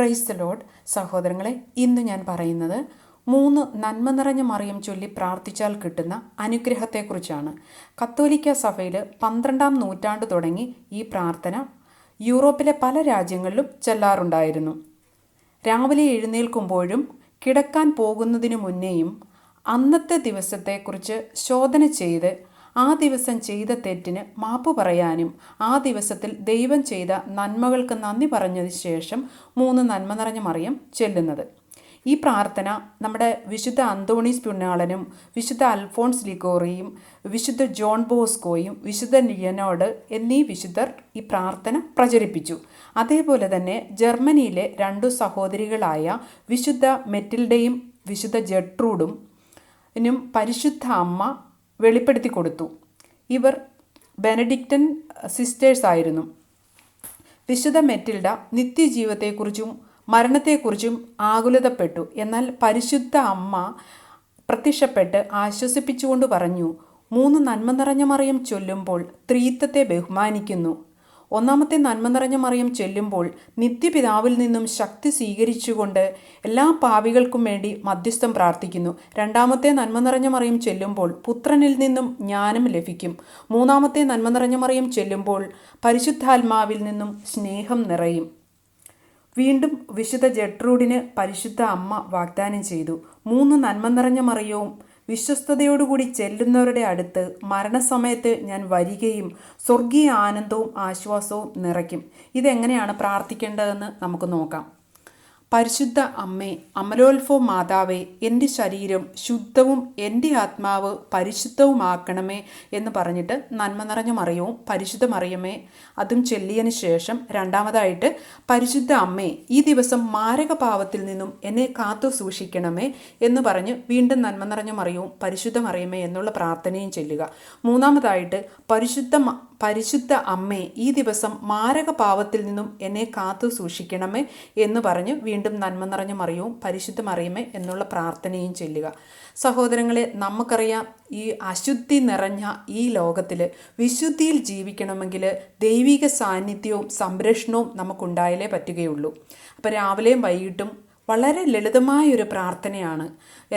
Price load സഹോദരങ്ങളെ ഇന്ന് ഞാൻ പറയുന്നത് മൂന്ന് നന്മ നിറഞ്ഞ മറിയം ചൊല്ലി പ്രാർത്ഥിച്ചാൽ കിട്ടുന്ന അനുഗ്രഹത്തെക്കുറിച്ചാണ്. കത്തോലിക്ക സഭയിൽ പന്ത്രണ്ടാം നൂറ്റാണ്ട് തുടങ്ങി ഈ പ്രാർത്ഥന യൂറോപ്പിലെ പല രാജ്യങ്ങളിലും ചെല്ലാറുണ്ടായിരുന്നു. രാവിലെ എഴുന്നേൽക്കുമ്പോഴും കിടക്കാൻ പോകുന്നതിനു മുന്നേയും അന്നത്തെ ദിവസത്തെക്കുറിച്ച് ശോധന ചെയ്ത് ആ ദിവസം ചെയ്ത തെറ്റിന് മാപ്പ് പറയാനും ആ ദിവസത്തിൽ ദൈവം ചെയ്ത നന്മകൾക്ക് നന്ദി പറഞ്ഞതിന് ശേഷം മൂന്ന് നന്മ നിറഞ്ഞ മറിയം ചെല്ലുന്നത്. ഈ പ്രാർത്ഥന നമ്മുടെ വിശുദ്ധ അന്തോണീസ് പുണ്യാളനും വിശുദ്ധ അൽഫോൺസ് ലിഗോറിയും വിശുദ്ധ ജോൺ ബോസ്കോയും വിശുദ്ധ ലിയനോഡ് എന്നീ വിശുദ്ധർ ഈ പ്രാർത്ഥന പ്രചരിപ്പിച്ചു. അതേപോലെ തന്നെ ജർമ്മനിയിലെ രണ്ടു സഹോദരികളായ വിശുദ്ധ മെറ്റിൽഡയും വിശുദ്ധ ജെട്രൂഡും നും പരിശുദ്ധ അമ്മ വെളിപ്പെടുത്തി കൊടുത്തു. ഇവർ ബെനഡിക്റ്റൻ സിസ്റ്റേഴ്സ് ആയിരുന്നു. വിശുദ്ധ മെറ്റിൽഡ നിത്യജീവിതത്തെക്കുറിച്ചും മരണത്തെക്കുറിച്ചും ആകുലതപ്പെട്ടു. എന്നാൽ പരിശുദ്ധ അമ്മ പ്രത്യക്ഷപ്പെട്ട് ആശ്വസിപ്പിച്ചുകൊണ്ട് പറഞ്ഞു മൂന്ന് നന്മ നിറഞ്ഞ മറിയം ചൊല്ലുമ്പോൾ ത്രീത്വത്തെ ബഹുമാനിക്കുന്നു. ഒന്നാമത്തെ നന്മ നിറഞ്ഞ മറിയം ചെല്ലുമ്പോൾ നിത്യപിതാവിൽ നിന്നും ശക്തി സ്വീകരിച്ചുകൊണ്ട് എല്ലാ പാവികൾക്കും വേണ്ടി മധ്യസ്ഥം പ്രാർത്ഥിക്കുന്നു. രണ്ടാമത്തെ നന്മ നിറഞ്ഞ മറിയം ചെല്ലുമ്പോൾ പുത്രനിൽ നിന്നും ജ്ഞാനം ലഭിക്കും. മൂന്നാമത്തെ നന്മ നിറഞ്ഞ മറിയം ചെല്ലുമ്പോൾ പരിശുദ്ധാത്മാവിൽ നിന്നും സ്നേഹം നിറയും. വീണ്ടും വിശുദ്ധ ജട്രൂഡിന് പരിശുദ്ധ അമ്മ വാഗ്ദാനം ചെയ്തു. മൂന്ന് നന്മ നിറഞ്ഞ മറിയവും വിശ്വസ്തയോടുകൂടി ചെല്ലുന്നവരുടെ അടുത്ത് മരണസമയത്ത് ഞാൻ വരികയും സ്വർഗീയ ആനന്ദവും ആശ്വാസവും നിറയ്ക്കും. ഇതെങ്ങനെയാണ് പ്രാർത്ഥിക്കേണ്ടതെന്ന് നമുക്ക് നോക്കാം. പരിശുദ്ധ അമ്മേ അമലോത്ഭവ മാതാവേ എന്റെ ശരീരം ശുദ്ധവും എന്റെ ആത്മാവ് പരിശുദ്ധവുമാക്കണമേ എന്ന് പറഞ്ഞിട്ട് നന്മ നിറഞ്ഞ മറിയവും പരിശുദ്ധ മറിയമേ അതും ചെല്ലിയതിന് ശേഷം രണ്ടാമതായിട്ട് പരിശുദ്ധ അമ്മേ ഈ ദിവസം മാരക പാവത്തിൽ നിന്നും എന്നെ കാത്തു സൂക്ഷിക്കണമേ എന്ന് പറഞ്ഞ് വീണ്ടും നന്മ നിറഞ്ഞ മറിയവും പരിശുദ്ധ മറിയമേ എന്നുള്ള പ്രാർത്ഥനയും ചെല്ലുക. മൂന്നാമതായിട്ട് പരിശുദ്ധ പരിശുദ്ധ അമ്മേ ഈ ദിവസം മാരക പാവത്തിൽ നിന്നും എന്നെ കാത്തു സൂക്ഷിക്കണമേ എന്ന് പറഞ്ഞ് വീണ്ടും നന്മ നിറഞ്ഞ മറിയവും പരിശുദ്ധ മറിയമേ എന്നുള്ള പ്രാർത്ഥനയും ചൊല്ലുക. സഹോദരങ്ങളെ നമുക്കറിയാം ഈ അശുദ്ധി നിറഞ്ഞ ഈ ലോകത്തിൽ വിശുദ്ധിയിൽ ജീവിക്കണമെങ്കിൽ ദൈവിക സാന്നിധ്യവും സംരക്ഷണവും നമുക്കുണ്ടായാലേ പറ്റുകയുള്ളൂ. അപ്പോൾ രാവിലെയും വൈകിട്ടും വളരെ ലളിതമായൊരു പ്രാർത്ഥനയാണ്.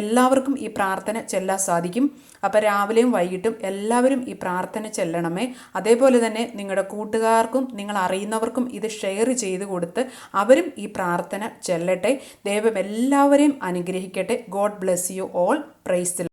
എല്ലാവർക്കും ഈ പ്രാർത്ഥന ചെല്ലാൻ സാധിക്കും. അപ്പോൾ രാവിലെയും വൈകിട്ടും എല്ലാവരും ഈ പ്രാർത്ഥന ചെല്ലണമേ. അതേപോലെ തന്നെ നിങ്ങളുടെ കൂട്ടുകാർക്കും നിങ്ങൾ അറിയുന്നവർക്കും ഇത് ഷെയർ ചെയ്ത് കൊടുത്ത് അവരും ഈ പ്രാർത്ഥന ചെല്ലട്ടെ. ദൈവം എല്ലാവരെയും അനുഗ്രഹിക്കട്ടെ. God bless you all. Praise